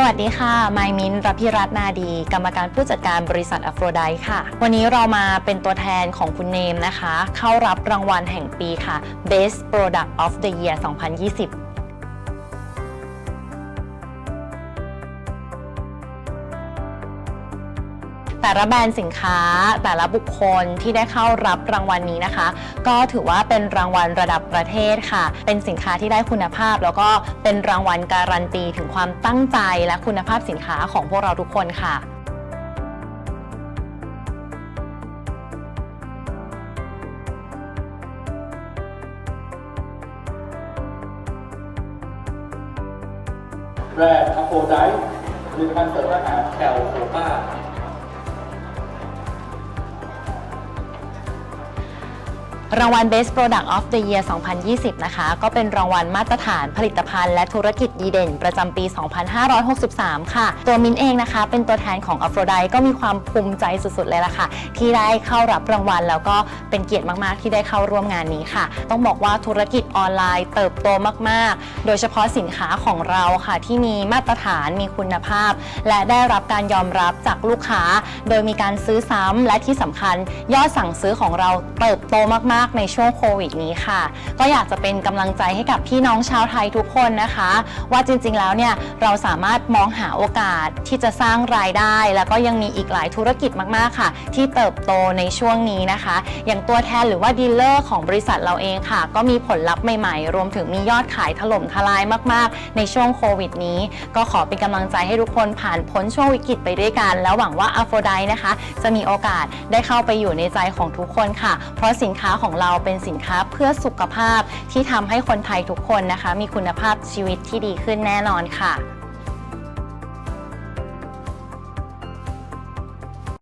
สวัสดีค่ะไมมินรพิรัตนาดี กรรมการผู้จัดการบริษัทอ p โรไดค่ะ วันนี้เรามาเป็นตัวแทนของคุณเนมนะคะ เข้ารับรางวัลแห่งปีค่ะ Best Product of the Year 2020 แต่ละแบรนด์สินค้า แต่ละบุคคลที่ได้เข้ารับรางวัลนี้นะคะ ก็ถือว่าเป็นรางวัลระดับประเทศค่ะ เป็นสินค้าที่ได้คุณภาพ แล้วก็เป็นรางวัลการันตีถึงความตั้งใจและคุณภาพสินค้าของพวกเราทุกคนค่ะแบรนด์อโฟไดผลิตภัณฑ์เสริมอาหารแคลโคป้า รางวัล Best Product of the Year 2020 นะคะ ก็เป็นรางวัลมาตรฐานผลิตภัณฑ์และธุรกิจดีเด่น ประจำปี 2563 ค่ะ ตัวมินเองนะคะ เป็นตัวแทนของ a p h r o d i t e ก็มีความภูมิใจสุดๆ เลยล่ะค่ะ ที่ได้เข้ารับรางวัล แล้วก็เป็นเกียรติมากๆ ที่ได้เข้าร่วมงานนี้ค่ะ ต้องบอกว่าธุรกิจออนไลน์เติบโตมากๆ โดยเฉพาะสินค้าของเราค่ะ ที่มีมาตรฐานมีคุณภาพ และได้รับการยอมรับจากลูกค้า โดยมีการซื้อซ้ำและที่สำคัญยอดสั่งซื้อของเราเติบโตมากๆากในช่วงโควิดนี้ค่ะ ก็อยากจะเป็นกำลังใจให้กับพี่น้องชาวไทยทุกคนนะคะ ว่าจริงๆแล้วเนี่ยเราสามารถมองหาโอกาสที่จะสร้างรายได้ แล้วก็ยังมีอีกหลายธุรกิจมากๆค่ะ ที่เติบโตในช่วงนี้นะคะ อย่างตัวแทนหรือว่าดีลเลอร์ของบริษัทเราเองค่ะ ก็มีผลลัพธ์ใหม่ๆ รวมถึงมียอดขายถล่มทลายมากๆ ในช่วงโควิดนี้ ก็ขอเป็นกำลังใจให้ทุกคนผ่านพ้นช่วงวิกฤตไปด้วยกัน แล้วหวังว่าอ p h r o d i t e นะคะ จะมีโอกาสได้เข้าไปอยู่ในใจของทุกคนค่ะ เพราะสินค้าของของเราเป็นสินค้าเพื่อสุขภาพที่ทำให้คนไทยทุกคนนะคะ มีคุณภาพชีวิตที่ดีขึ้นแน่นอนค่ะ